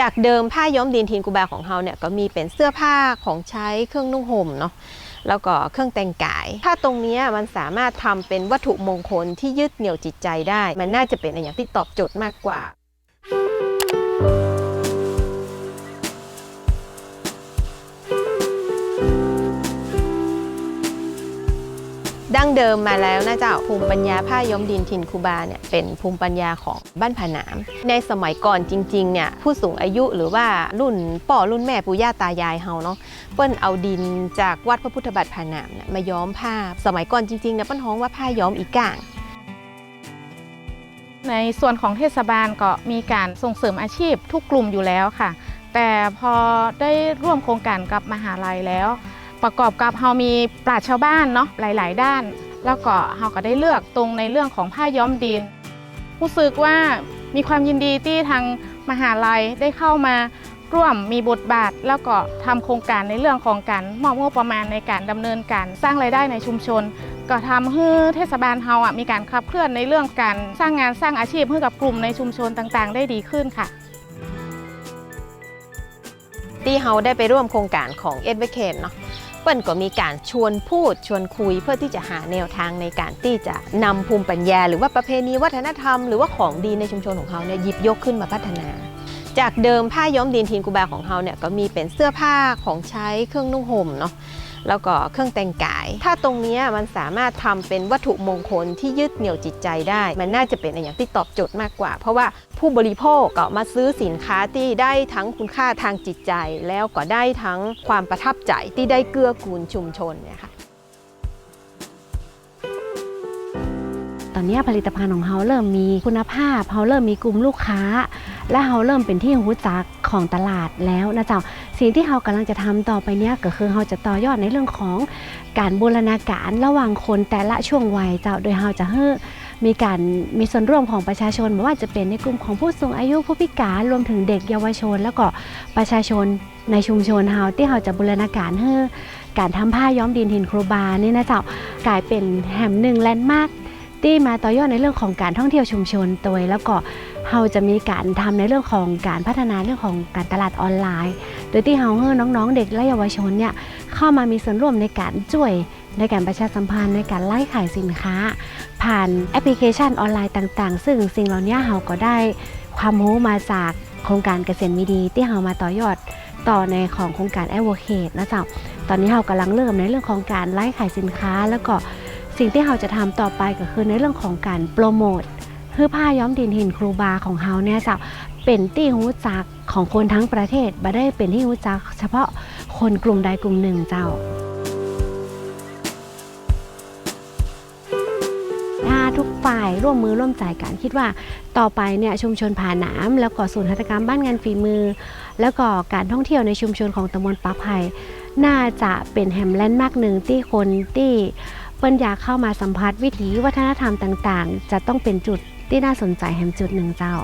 จากเดิมผ้าย้อมดินทินกูบาของเราเนี่ยก็มีเป็นเสื้อผ้าของใช้เครื่องนุ่งห่มเนาะแล้วก็เครื่องแต่งกาย ถ้าตรงนี้มันสามารถทำเป็นวัตถุมงคลที่ยึดเหนี่ยวจิตใจได้ มันน่าจะเป็นอย่างที่ตอบโจทย์มากกว่า ดั้งเดิมมาแล้วนะเจ้าภูมิปัญญาผ้าย้อมดินทินคูบาเนี่ยเป็นภูมิปัญญาของบ้านผานาม ในสมัยก่อนจริงๆเนี่ยผู้สูงอายุหรือว่ารุ่นป่อรุ่นแม่ปู่ย่าตายายเฮาเนาะเปิ้นเอาดินจากวัดพระพุทธบาทผานามเนี่ยมาย้อมผ้า สมัยก่อนจริงๆเนี่ยเปิ้นฮ้องว่าผ้าย้อมอีก่างในส่วนของเทศบาลก็มีการส่งเสริมอาชีพทุกกลุ่มอยู่แล้วค่ะ แต่พอได้ร่วมโครงการกับมหาลัยแล้ว ประกอบกับเฮามีปราชญ์ชาวบ้านเนาะหลาย ๆ ด้าน แล้วก็เฮาก็ได้เลือกตรงในเรื่องของผ้าย้อมดินรู้สึกว่ามีความยินดีที่ทางมหาลัยได้เข้ามาร่วมมีบทบาท แล้วก็ทำโครงการในเรื่องของการมอบงบประมาณในการดำเนินการสร้างรายได้ในชุมชน ก็ทำให้เทศบาลเฮาอะมีการขับเคลื่อนในเรื่องการสร้างงานสร้างอาชีพให้กับกลุ่มในชุมชนต่างๆ ได้ดีขึ้นค่ะที่เฮาได้ไปร่วมโครงการของเอ็ดเวเคนเนาะ เปิ้นก็มีการชวนพูดชวนคุยเพื่อที่จะหาแนวทางในการที่จะนำภูมิปัญญา หรือว่าประเพณีวัฒนธรรมหรือว่าของดีในชุมชนของเขาเนี่ยหยิบยกขึ้นมาพัฒนา จากเดิมผ้าย้อมดินทินกูบาของเราเนี่ยก็มีเป็นเสื้อผ้าของใช้เครื่องนุ่งห่มเนาะ แล้วก็เครื่องแต่งกาย ถ้าตรงนี้มันสามารถทำเป็นวัตถุมงคลที่ยึดเหนี่ยวจิตใจได้ มันน่าจะเป็นอย่างที่ตอบโจทย์มากกว่า เพราะว่าผู้บริโภคก็มาซื้อสินค้าที่ได้ทั้งคุณค่าทางจิตใจ แล้วก็ได้ทั้งความประทับใจที่ได้เกื้อกูลชุมชนเนี่ยค่ะ อนนี้ผลิตภัณฑ์ของเราเริ่มมีคุณภาพเราเริ่มมีกลุ่มลูกค้า และเราเริ่มเป็นที่รู้จักของตลาดแล้วนะเจ้าสิ่งที่เรากำลังจะทำต่อไปเนี้ยก็คือเราจะต่อยอดในเรื่องของการบูรณาการระหว่างคนแต่ละช่วงวัยเจ้าโดยเราจะให้มีการมีส่วนร่วมของประชาชนไม่ว่าจะเป็นในกลุ่มของผู้สูงอายุผู้พิการรวมถึงเด็กเยาวชน แล้วก็ประชาชนในชุมชนเฮาที่เราจะบูรณาการให้การทำผ้าย้อมดินถิ่นครูบานี่นะเจ้ากลายเป็นแห่งหนึ่งแลนด์มาร์ค ที่มาต่อยอดในเรื่องของการท่องเที่ยวชุมชนตัวแล้วก็เราจะมีการทำในเรื่องของการพัฒนาเรื่องของการตลาดออนไลน์ โดยที่เราให้น้องๆ เด็กและเยาวชนเนี่ยเข้ามามีส่วนร่วมในการช่วยในการประชาสัมพันธ์ในการไล่ขายสินค้า ผ่านแอปพลิเคชันออนไลน์ต่าง ๆ ซึ่งสิ่งเหล่านี้เราก็ได้ความรู้มาจากโครงการเกษตรมีดี ที่เรามาต่อยอดต่อในของโครงการ a d v o c a t e นะจ๊ะตอนนี้เรากำลังเริ่มในเรื่องของการไล่ขายสินค้า แล้วก็ สิ่งที่เราจะทำต่อไปก็คือในเรื่องของการโปรโมทเพื่อผ้าย้อมดินหินครูบาของเฮาเนี่ยจะเป็นที่รู้จักของคนทั้งประเทศไม่ได้เป็นที่รู้จัก เฉพาะคนกลุ่มใดกลุ่มหนึ่งเจ้าถ้าทุกฝ่ายร่วมมือร่วมใจกันคิดว่าต่อไปเนี่ยชุมชนผาหนามแล้วก็ศูนย์หัตถกรรมบ้านงานฝีมือ แล้วก็การท่องเที่ยวในชุมชนของตำบลปักไผ่น่าจะเป็นแฮมแลนด์มากหนึ่งที่คนที่ เปิ้นอยากเข้ามาสัมผัสวิถีวัฒนธรรมต่างๆ จะต้องเป็นจุดที่น่าสนใจแห่งจุดหนึ่งเจ้า